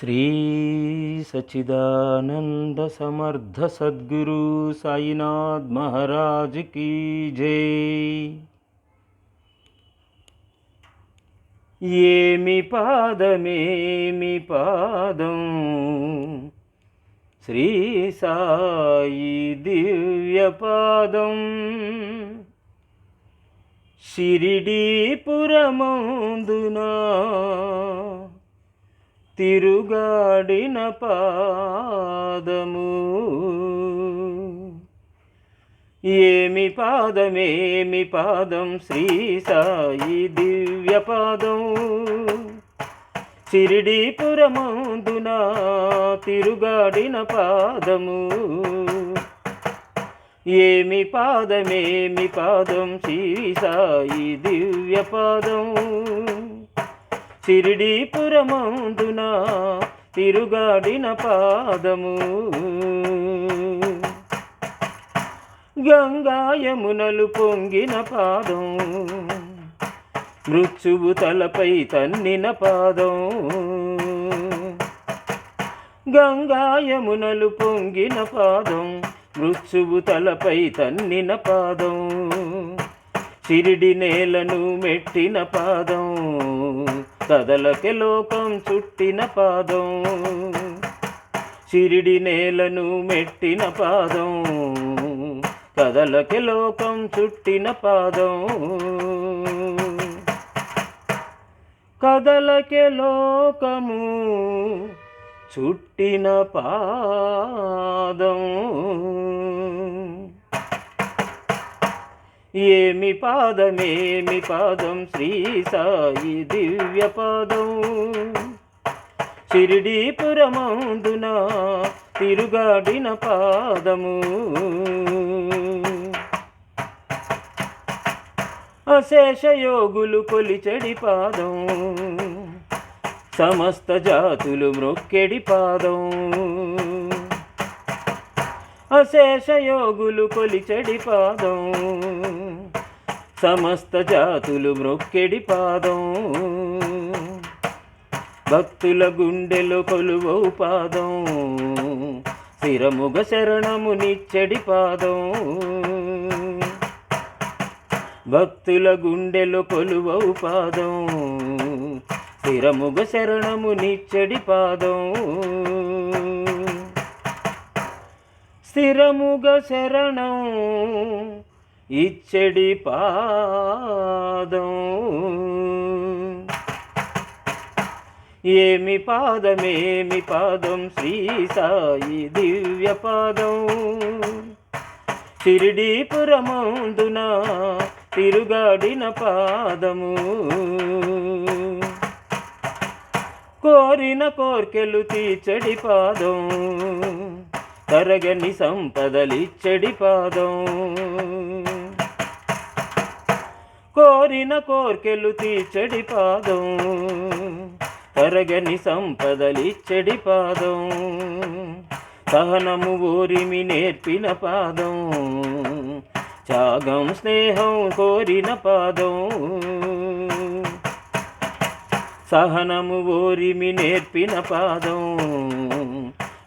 శ్రీ సచిదానంద సమర్థ సద్గురు సాయినాథ్ మహారాజ్ కీ జై. ఏమి పాదమేమి పాదం? శ్రీ సాయి దివ్య పాదం. షిరిడీపురమందునా తిరుగాడిన పాదము. ఏమి పాదమేమి పాదం? శ్రీ సాయి దివ్య పాదం. షిరిడీపురమందున తిరుగాడిన పాదము. ఏమి పాదమేమి పాదం? శ్రీ సాయి దివ్య పాదం. షిరిడీపురమందున తిరుగాడిన పాదము. గంగాయమునలు పొంగిన పాదం. మృత్యువు తలపై తన్నిన పాదం. గంగాయమునలు పొంగిన పాదం. మృత్యువు తలపై తన్నిన పాదం. చిరిడి నేలను మెట్టిన పాదం. కదలకే లోకం చుట్టిన పాదం. షిరిడి నేలను మెట్టిన పాదం. కదలకి లోకం చుట్టిన పాదం. కదలకి లోకము చుట్టిన పాదం. ఏమి పాదమేమి పాదం శ్రీ సాయి దివ్య పాదం. షిరిడీపురమందున తిరుగాడిన పాదము. అశేష యోగులు కొలిచెడి పాదం. సమస్త జాతులు మ్రొక్కెడి పాదం. అశేష యోగులు కొలిచెడి పాదం. సమస్త జాతులు మ్రొక్కెడి పాదం. భక్తుల గుండెలో కొలువౌ పాదం. స్థిరముగ శరణము నిచ్చడి పాదం. భక్తుల గుండెలో కొలువౌ పాదం. స్థిరముగ శరణము నిచ్చడి పాదం. స్థిరముగ శరణం ఇచ్చడి పాదం. ఏమి పాదమేమి పాదం శ్రీ సాయి దివ్య పాదం. షిరిడీపురమందున తిరుగాడిన పాదము. కోరిన కోర్కెలు తీచడి పాదం. తరగని సంపదలిచ్చడి పాదం. కోరిన కోర్కెలు తీర్చడి పాదం. తరగని సంపదలిచ్చడి పాదం. సహనము ఓరిమి నేర్పిన పాదం. త్యాగం స్నేహం కోరిన పాదం. సహనము ఓరిమి నేర్పిన పాదం.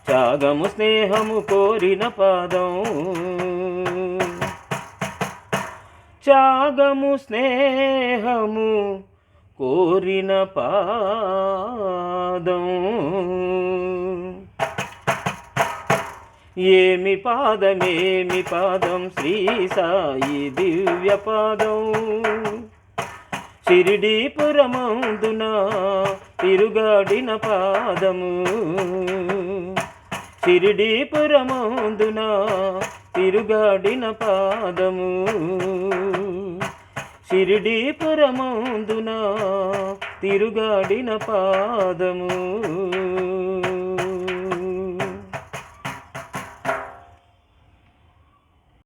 త్యాగము స్నేహము కోరిన పాదం. త్యాగము స్నేహము కోరిన పాదం. ఏమి పాదమేమి పాదం? శ్రీ సాయి దివ్య పాదం. షిరిడీపురమందున తిరుగాడిన పాదము. షిరిడీపురమందున తిరుగాడిన పాదము. షిరిడీపురమందున తిరుగాడిన పాదము.